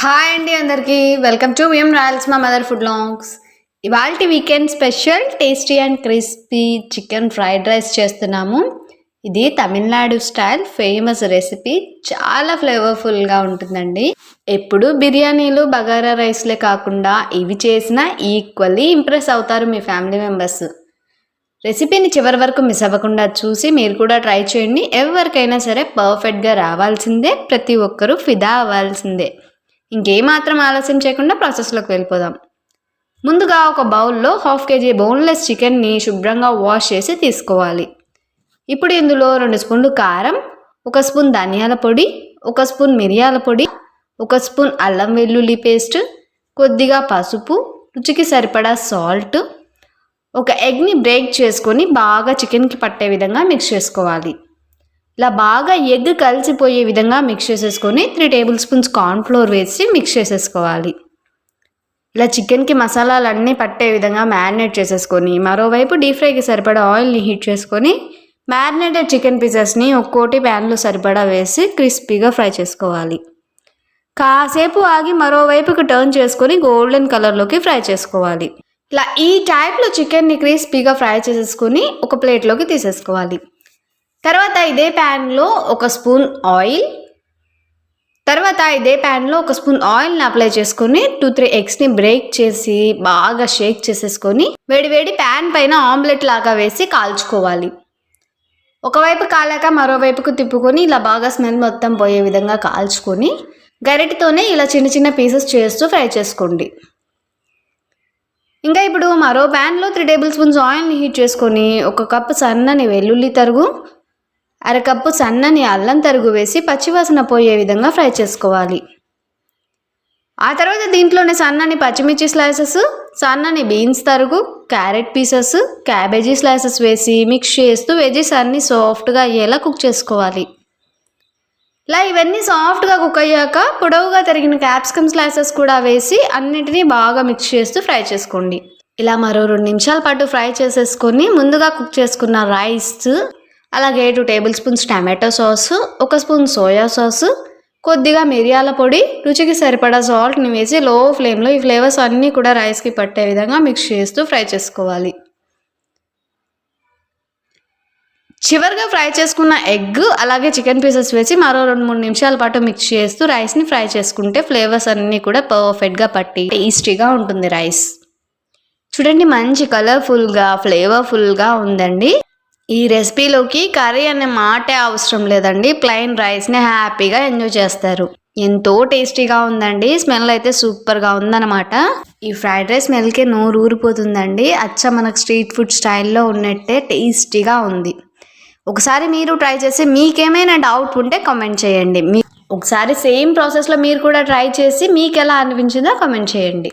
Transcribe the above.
Hi అండి అందరికీ. Welcome to మేము రాయల్స్ మా మదర్ ఫుడ్ లాంగ్స్. ఇవాళ weekend special tasty and crispy chicken fried rice చేస్తున్నాము. ఇది తమిళనాడు స్టైల్ ఫేమస్ రెసిపీ. చాలా ఫ్లేవర్ఫుల్గా ఉంటుందండి. ఎప్పుడు బిర్యానీలు బగారా రైస్లే కాకుండా ఇవి చేసినా ఈక్వల్లీ ఇంప్రెస్ అవుతారు మీ ఫ్యామిలీ మెంబర్స్. రెసిపీని చివరి వరకు మిస్ అవ్వకుండా చూసి మీరు కూడా ట్రై చేయండి. ఎవరికైనా సరే పర్ఫెక్ట్గా రావాల్సిందే ప్రతి ఒక్కరూ ఫిదా అవ్వాల్సిందే. ఇంకేమాత్రం ఆలస్యం చేయకుండా ప్రాసెస్లోకి వెళ్ళిపోదాం. ముందుగా ఒక బౌల్లో హాఫ్ కేజీ బోన్లెస్ చికెన్ని శుభ్రంగా వాష్ చేసి తీసుకోవాలి. ఇప్పుడు ఇందులో రెండు స్పూన్లు కారం ఒక స్పూన్ ధనియాల పొడి ఒక స్పూన్ మిరియాల పొడి ఒక స్పూన్ అల్లం వెల్లుల్లి పేస్ట్ కొద్దిగా పసుపు రుచికి సరిపడా సాల్ట్ ఒక ఎగ్ని బ్రేక్ చేసుకొని బాగా చికెన్కి పట్టే విధంగా మిక్స్ చేసుకోవాలి. ఇలా బాగా ఎగ్ కలిసిపోయే విధంగా మిక్స్ చేసేసుకొని త్రీ టేబుల్ స్పూన్స్ కార్న్ఫ్లోర్ వేసి మిక్స్ చేసేసుకోవాలి. ఇలా చికెన్కి మసాలాలన్నీ పట్టే విధంగా మ్యారినేట్ చేసేసుకొని మరోవైపు డీప్ ఫ్రైకి సరిపడా ఆయిల్ని హీట్ చేసుకొని మ్యారినేటెడ్ చికెన్ పీసెస్ని ఒక్కోటి ప్యాన్లో సరిపడా వేసి క్రిస్పీగా ఫ్రై చేసుకోవాలి. కాసేపు ఆగి మరోవైపుకి టర్న్ చేసుకొని గోల్డెన్ కలర్లోకి ఫ్రై చేసుకోవాలి. ఇలా ఈ టైప్లో చికెన్ని క్రిస్పీగా ఫ్రై చేసేసుకొని ఒక ప్లేట్లోకి తీసేసుకోవాలి. తర్వాత ఇదే ప్యాన్లో ఒక స్పూన్ ఆయిల్ తర్వాత ఇదే ప్యాన్లో ఒక స్పూన్ ఆయిల్ని అప్లై చేసుకొని టూ త్రీ ఎగ్స్ని బ్రేక్ చేసి బాగా షేక్ చేసేసుకొని వేడివేడి ప్యాన్ పైన ఆమ్లెట్ లాగా వేసి కాల్చుకోవాలి. ఒకవైపు కాలాక మరోవైపుకు తిప్పుకొని ఇలా బాగా స్మెల్ మొత్తం పోయే విధంగా కాల్చుకొని గరిటతోనే ఇలా చిన్న చిన్న పీసెస్ చేస్తూ ఫ్రై చేసుకోండి. ఇంకా ఇప్పుడు మరో ప్యాన్లో త్రీ టేబుల్ స్పూన్స్ ఆయిల్ని హీట్ చేసుకొని ఒక కప్పు సన్నని వెల్లుల్లి తరుగు అరకప్పు సన్నని అల్లం తరుగు వేసి పచ్చివాసన పోయే విధంగా ఫ్రై చేసుకోవాలి. ఆ తర్వాత దీంట్లోనే సన్నని పచ్చిమిర్చి స్లైసెస్ సన్నని బీన్స్ తరుగు క్యారెట్ పీసెస్ క్యాబేజీ స్లైసెస్ వేసి మిక్స్ చేస్తూ వెజెస్ అన్నీ సాఫ్ట్గా అయ్యేలా కుక్ చేసుకోవాలి. ఇలా ఇవన్నీ సాఫ్ట్గా కుక్ అయ్యాక పొడవుగా తరిగిన క్యాప్సికమ్ స్లైసెస్ కూడా వేసి అన్నిటినీ బాగా మిక్స్ చేస్తూ ఫ్రై చేసుకోండి. ఇలా మరో రెండు నిమిషాల పాటు ఫ్రై చేసేసుకొని ముందుగా కుక్ చేసుకున్న రైస్ అలాగే two tablespoons tomato sauce ఒక స్పూన్ సోయా సాస్ కొద్దిగా మిరియాల పొడి రుచికి సరిపడా సాల్ట్ని వేసి లో ఫ్లేమ్లో ఈ ఫ్లేవర్స్ అన్నీ కూడా రైస్కి పట్టే విధంగా మిక్స్ చేస్తూ ఫ్రై చేసుకోవాలి. చివరిగా ఫ్రై చేసుకున్న ఎగ్ అలాగే చికెన్ పీసెస్ వేసి మరో రెండు మూడు నిమిషాల పాటు మిక్స్ చేస్తూ రైస్ని ఫ్రై చేసుకుంటే ఫ్లేవర్స్ అన్నీ కూడా పర్ఫెక్ట్గా పట్టి టేస్టీగా ఉంటుంది రైస్ చూడండి మంచి కలర్ఫుల్గా ఫ్లేవర్ఫుల్గా ఉందండి. ఈ రెసిపీలోకి కర్రీ అనే మాటే అవసరం లేదండి. ప్లెయిన్ రైస్ని హ్యాపీగా ఎంజాయ్ చేస్తారు. ఎంతో టేస్టీగా ఉందండి. స్మెల్ అయితే సూపర్గా ఉందన్నమాట. ఈ ఫ్రైడ్ రైస్ స్మెల్కే నోరు ఊరిపోతుందండి. అచ్చ మనకు స్ట్రీట్ ఫుడ్ స్టైల్లో ఉన్నట్టే టేస్టీగా ఉంది. ఒకసారి మీరు ట్రై చేసి మీకేమైనా డౌట్ ఉంటే కమెంట్ చేయండి. మీ ఒకసారి సేమ్ ప్రాసెస్లో మీరు కూడా ట్రై చేసి మీకు ఎలా అనిపించిందో కమెంట్ చేయండి.